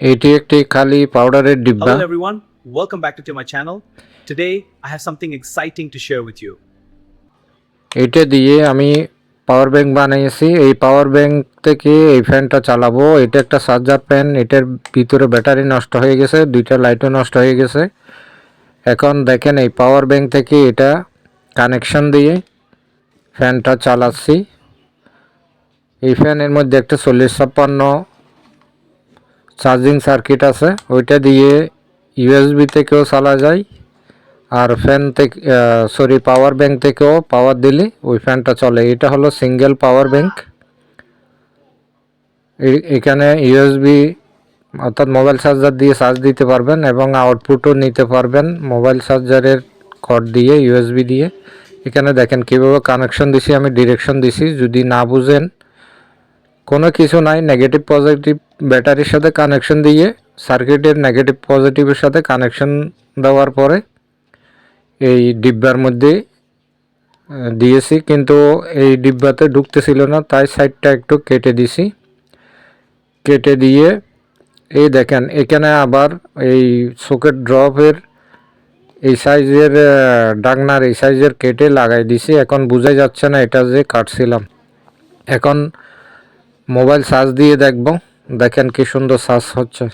এটি একটি খালি পাউডারের ডিব্বা। Hello everyone, welcome back to my channel. Today I have something exciting to share with you. এটা দিয়ে আমি পাওয়ার ব্যাংক বানিয়েছি। এই পাওয়ার ব্যাংক থেকে এই ফ্যানটা চালাবো। এটা একটা চার্জার ফ্যান এটার ভিতরে ব্যাটারি নষ্ট হয়ে গেছে। দুইটা লাইটও নষ্ট হয়ে গেছে। এখন দেখেন এই পাওয়ার ব্যাংক থেকে এটা কানেকশন দিয়ে ফ্যানটা চালাচ্ছি। এই ফ্যানের মধ্যে একটা চল্লিশ ছাপ্পান্ন চার্জিং সার্কিট আছে, ওইটা দিয়ে ইউএসবি থেকেও চালা যায় আর ফ্যান থেকে সরি পাওয়ার ব্যাংক থেকেও পাওয়ার দিলে ওই ফ্যানটা চলে। এটা হলো সিঙ্গেল পাওয়ার ব্যাংক এখানে ইউএসবি অর্থাৎ মোবাইল চার্জার দিয়ে চার্জ দিতে পারবেন এবং আউটপুটও নিতে পারবেন মোবাইল চার্জারের কর্ড দিয়ে ইউএসবি দিয়ে। এখানে দেখেন কীভাবে কানেকশন দিছি, আমি ডিরেকশন দিছি। যদি না বুঝেন কোনো কিছু নাই নেগেটিভ পজিটিভ ব্যাটারির সাথে কানেকশন দিয়ে সার্কিটের নেগেটিভ পজিটিভের সাথে কানেকশন দেওয়ার পরে এই ডিব্বার মধ্যে দিয়েছি। কিন্তু এই ডিব্বাতে ঢুকতেছিল না, তাই সাইডটা একটু কেটে দিছি। কেটে দিয়ে এই দেখেন, এখানে আবার এই সকেট ড্রপের এই সাইজের ডাকনার এই সাইজের কেটে লাগাই দিছি। এখন বোঝাই যাচ্ছে না এটা যে কাটছিলাম। এখন মোবাইল চার্জ দিয়ে দেখব। দেখেন কি সুন্দর চার্জ হচ্ছে।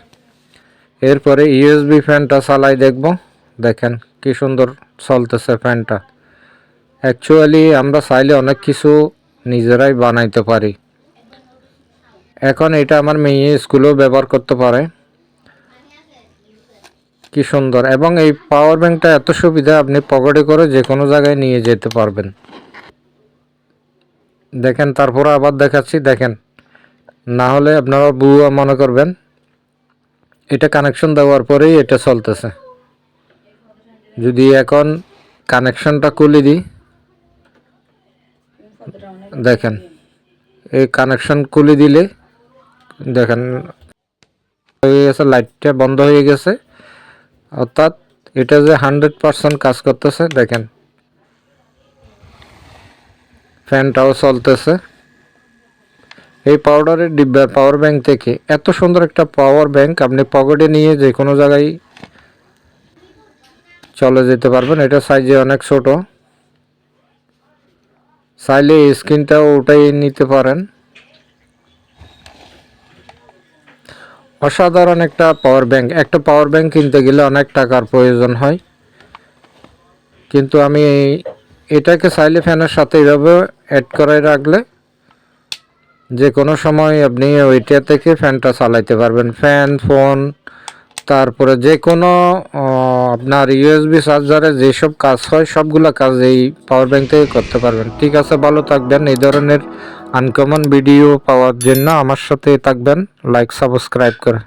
এরপরে ইউএসবি ফ্যানটা চালাই দেখব। দেখেন কি সুন্দর চলতেছে ফ্যানটা। অ্যাকচুয়ালি আমরা চাইলে অনেক কিছু নিজেরাই বানাইতে পারি। এখন এটা আমার মেয়ে স্কুলেও ব্যবহার করতে পারে। কি সুন্দর। এবং এই পাওয়ার ব্যাংকটা এত সুবিধা, আপনি পকেটে করে যে কোনো জায়গায় নিয়ে যেতে পারবেন। দেখেন, তারপরে আবার দেখাচ্ছি। দেখেন না হলে আপনারা বুয়া মনে করবেন, এটা কানেকশন দেওয়ার পরেই এটা চলতেছে। যদি এখন কানেকশনটা খুলে দিই, দেখেন, এই কানেকশন খুলে দিলে, দেখেন, হয়ে গেছে লাইটটা বন্ধ হয়ে গেছে। অর্থাৎ এটা যে হান্ড্রেড পার্সেন্ট কাজ করতেছে, দেখেন ফ্যানটাও চলতেছে। এই পাউডারের ডিব্বার পাওয়ার ব্যাংক থেকে এত সুন্দর একটা পাওয়ার ব্যাংক আপনি পকেটে নিয়ে যে কোনো জায়গায় চলে যেতে পারবেন। এটা সাইজে অনেক ছোট। চাইলে স্ক্রিনটাও ওটাই নিতে পারেন। অসাধারণ একটা পাওয়ার ব্যাংক একটা পাওয়ার ব্যাংক কিনতে গেলে অনেক টাকার প্রয়োজন হয়। কিন্তু আমি এটাকে চাইলে ফ্যানের সাথে এইভাবে অ্যাড করে রাখলে যে কোনো সময় আপনি ওইটা থেকে ফ্যানটা চালাইতে পারবেন। ফ্যান, ফোন, তারপরে যে কোনো আপনার ইউএসবি চার্জারে যেসব কাজ হয়, সবগুলো কাজ এই পাওয়ার ব্যাঙ্ক থেকে করতে পারবেন। ঠিক আছে, ভালো থাকবেন। এই ধরনের আনকমন ভিডিও পাওয়ার জন্য আমার সাথে থাকবেন। লাইক সাবস্ক্রাইব করে।